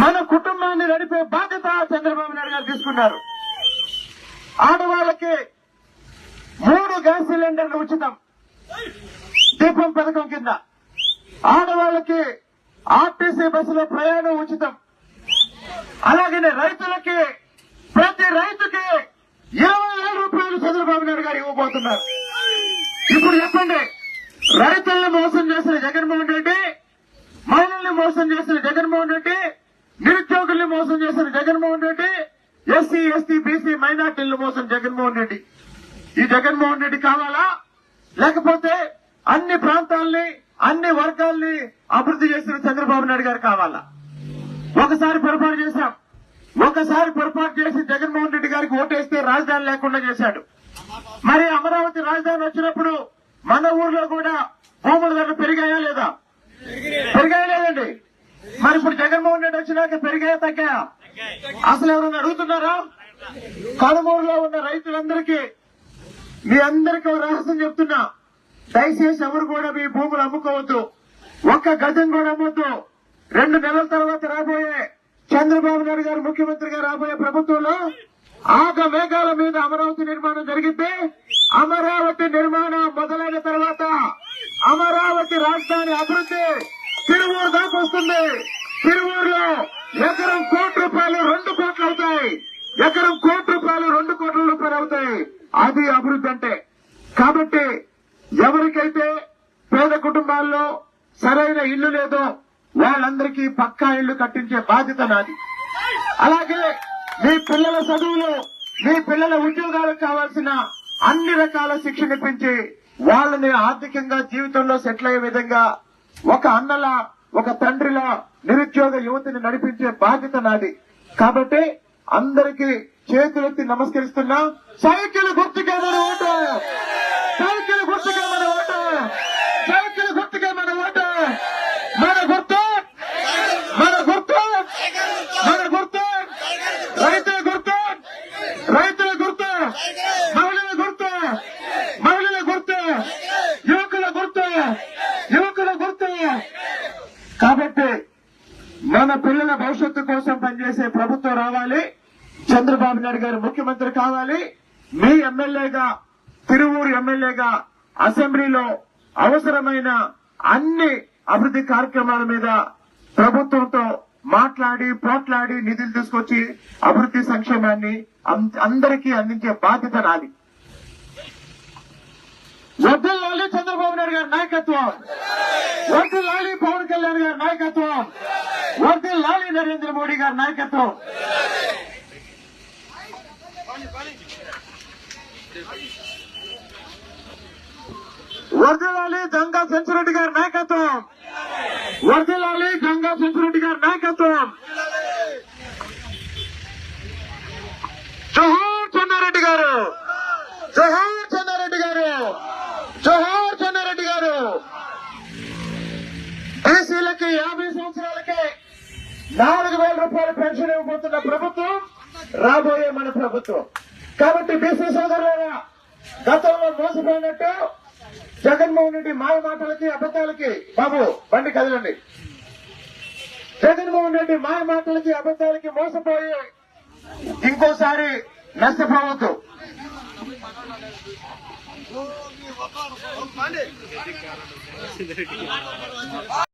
మన కుటుంబాన్ని నడిపే బాధ్యత చంద్రబాబు నాయుడు గారు తీసుకున్నారు. ఆడవాళ్ళకి మూడు గ్యాస్ సిలిండర్లు ఉచితం. దీపం పథకం కింద. ఆడవాళ్ళకి ఆర్టీసీ బస్సులో ప్రయాణం ఉచితం. అలాగనే రైతులకి ప్రతి రైతుకి ఇరవై వేల రూపాయలు చంద్రబాబు నాయుడు గారు ఇప్పుడు చెప్పండి రైతులను మోసం చేసిన జగన్మోహన్ రెడ్డి మహిళల్ని మోసం చేసిన జగన్మోహన్ రెడ్డి నిరుద్యోగుల్ని మోసం చేసిన Jaganmohan Reddy SC ST BC మైనార్టీలను మోసం జగన్మోహన్ రెడ్డి. ఈ జగన్మోహన్ రెడ్డి కావాలా? లేకపోతే అన్ని ప్రాంతాల్ని అన్ని వర్గాల్ని అభివృద్ధి చేసిన చంద్రబాబు నాయుడు గారు కావాలా? ఒకసారి పొరపాటు చేశాం. ఒకసారి పొరపాటు చేసి జగన్మోహన్ రెడ్డి గారికి ఓటేస్తే రాజధాని లేకుండా చేశాడు. మరి అమరావతి రాజధాని వచ్చినప్పుడు మన ఊర్లో కూడా భూముల ధరలు పెరిగాయా లేదా? పెరిగాయా లేదండి. మరి ఇప్పుడు జగన్మోహన్ రెడ్డి వచ్చినాక పెరిగాయా తగ్గాయా? అసలు ఎవరైనా అడుగుతున్నారా? కనుమూరులో ఉన్న రైతులందరికీ మీ అందరికీ ఒక రహస్యం చెప్తున్నా. దయచేసి ఎవరు కూడా మీ భూములు అమ్ముకోవద్దు. ఒక్క గజం కూడా అమ్మొద్దు. రెండు నెలల తర్వాత రాబోయే చంద్రబాబు నాయుడు గారు ముఖ్యమంత్రిగా రాబోయే ప్రభుత్వంలో ఆగ మేఘాల మీద అమరావతి నిర్మాణం జరిగితే అమరావతి నిర్మాణం మొదలైన తర్వాత అమరావతి రాజధాని అభివృద్ధి తిరువూరు దాకా వస్తుంది. తిరువూరులో ఎకరం కోటి రూపాయలు రెండు కోట్లు అవుతాయి. ఎకరం కోటి రూపాయలు రెండు కోట్ల రూపాయలు అవుతాయి. అది అభివృద్ధి అంటే. కాబట్టి ఎవరికైతే పేద కుటుంబాల్లో సరైన ఇల్లు లేదో వాళ్ళందరికీ పక్కా ఇల్లు కట్టించే బాధ్యత నాది. అలాగే మీ పిల్లల చదువులు మీ పిల్లల ఉద్యోగాలకు కావాల్సిన అన్ని రకాల శిక్షణ ఇప్పించి వాళ్ళని ఆర్థికంగా జీవితంలో సెటిల్ అయ్యే విధంగా ఒక అన్నలా ఒక తండ్రిలా నిరుద్యోగ యువతిని నడిపించే బాధ్యత నాది. కాబట్టి అందరికీ చేతులెత్తి నమస్కరిస్తున్నా. సైకిల్ గుర్తుకే మన ఓటు ప్రభుత్వం రావాలి చంద్రబాబు నాయుడు గారు ముఖ్యమంత్రి కావాలి. మీ ఎమ్మెల్యేగా తిరువూరు ఎమ్మెల్యేగా అసెంబ్లీలో అవసరమైన అన్ని అభివృద్ధి కార్యక్రమాల మీద ప్రభుత్వంతో మాట్లాడి పోట్లాడి నిధులు తీసుకొచ్చి అభివృద్ధి సంక్షేమాన్ని అందరికీ అందించే బాధ్యత నాది. వద్దలాలి చంద్రబాబు నాయుడు గారి నాయకత్వం. వద్దలాలి పవన్ కళ్యాణ్ గారి నాయకత్వం. వద్దలాలి నరేంద్ర మోడీ గారి నాయకత్వం వర్దిలాలి గంగా సెంచురెడ్డి గారి నాయకత్వం వర్దిలాలి గంగా సెంచురెడ్డి గారి నాయకత్వం జోహార్ చెన్నారెడ్డి గారు జోహార్ చెన్నారెడ్డి గారు జోహార్ చెన్నారెడ్డి గారు బీసీలకి యాభై సంవత్సరాలకి నాలుగు వేల రూపాయల పెన్షన్ ఇవ్వబోతున్న ప్రభుత్వం రాబోయే మన ప్రభుత్వం. కాబట్టి బీసీ సోదరులారా గతంలో మోసపోయినట్టు జగన్మోహన్ రెడ్డి మాయ మాటలకి అబద్ధాలకి బాబు బండి కదలండి. జగన్మోహన్ రెడ్డి మాయ మాటలకి అబద్ధాలకి మోసపోయి ఇంకోసారి నష్టపోవద్దు.